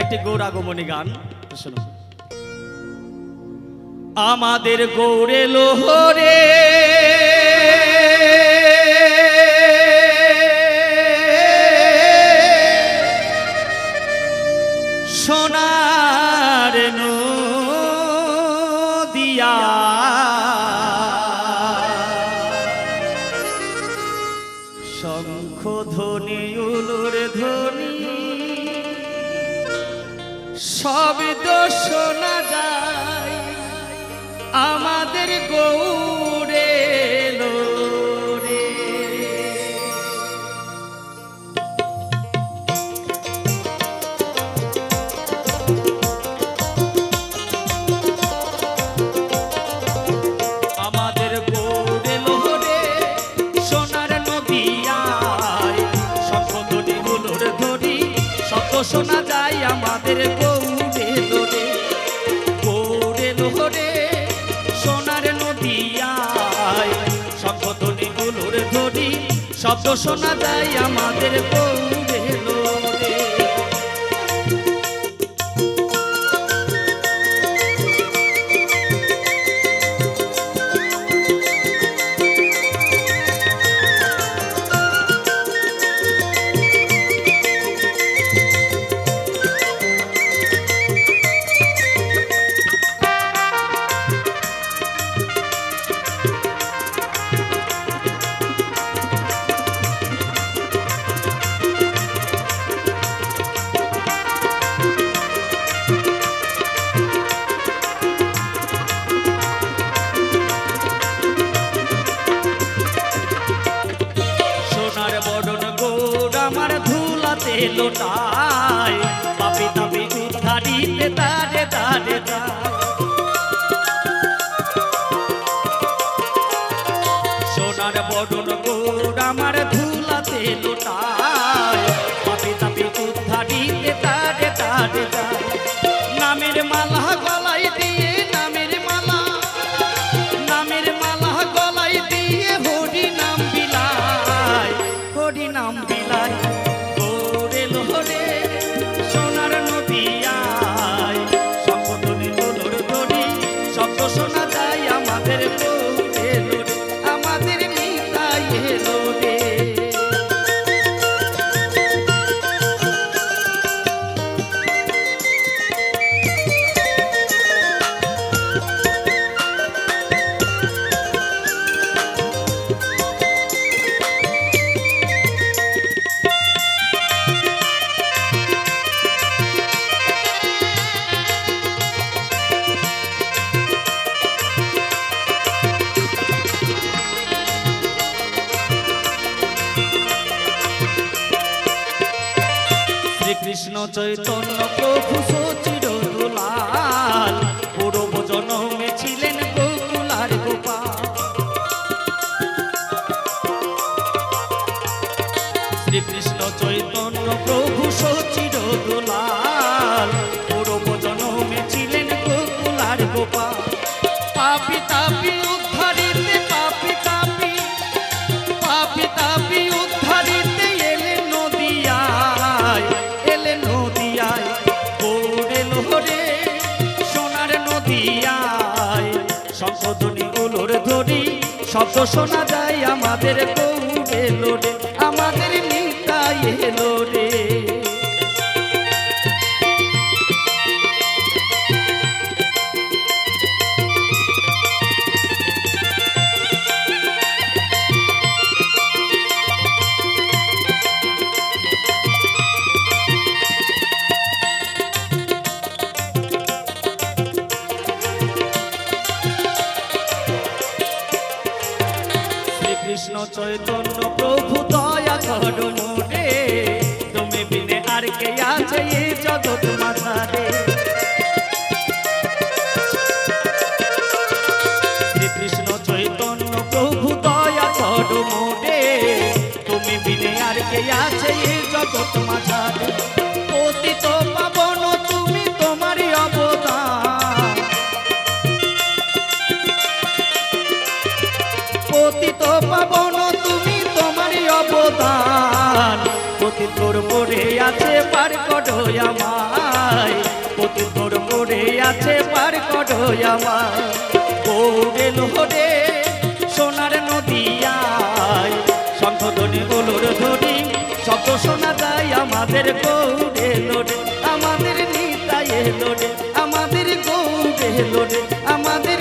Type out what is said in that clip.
একটি গৌরাগমনী গান। আমাদের গৌরে লোহরে শব্দ শোনা যায় আমাদের গৌরে শোনা যায় আমাদের গৌরে শোনা যায় আমাদের গৌরে লোটায় পাপি তাপি উদ্ধারিতে তারে তারে সোনার বদন গোড় আমার ধুলাতে লোটায় পাপি তাপি উদ্ধারিতে তারে তারে নামের মালা গলায় দিয়ে আমাদের লোরে আমাদের নিতাই লোরে শ্রীকৃষ্ণ চৈতন্য প্রভু সচির দুলাল। পূর্ব জনমে ছিলেন গোকুলার গোপাল। শ্রীকৃষ্ণ চৈতন্য প্রভু সচির দুলাল। পূর্ব জনমে ছিলেন গোকুলার গোপাল। পাপি শব্দ শোনা যায় আমাদের কৌ লোরে আমাদের নিতাই লোরে চৈতন্য প্রভু দয়া করো মোরে। তুমি বিনে আর কে আছে এই জগৎ মাথারে শ্রীকৃষ্ণ চৈতন্য প্রভু দয়া তুমি বিনে আর কে আছে এই জগৎ পতি তোর মোড়ে আছে পার কডোয় আমায়। পথে তোর মোড়ে আছে পার কডোয় আমায়। ও গেল হরে সোনার নদিয়ায়। সংশোধনে বলুর ধ্বনি, শব্দ শোনা যায়, আমাদের গৌরে লোরে আমাদের নিতাই লোরে আমাদের গৌরে লোরে আমাদের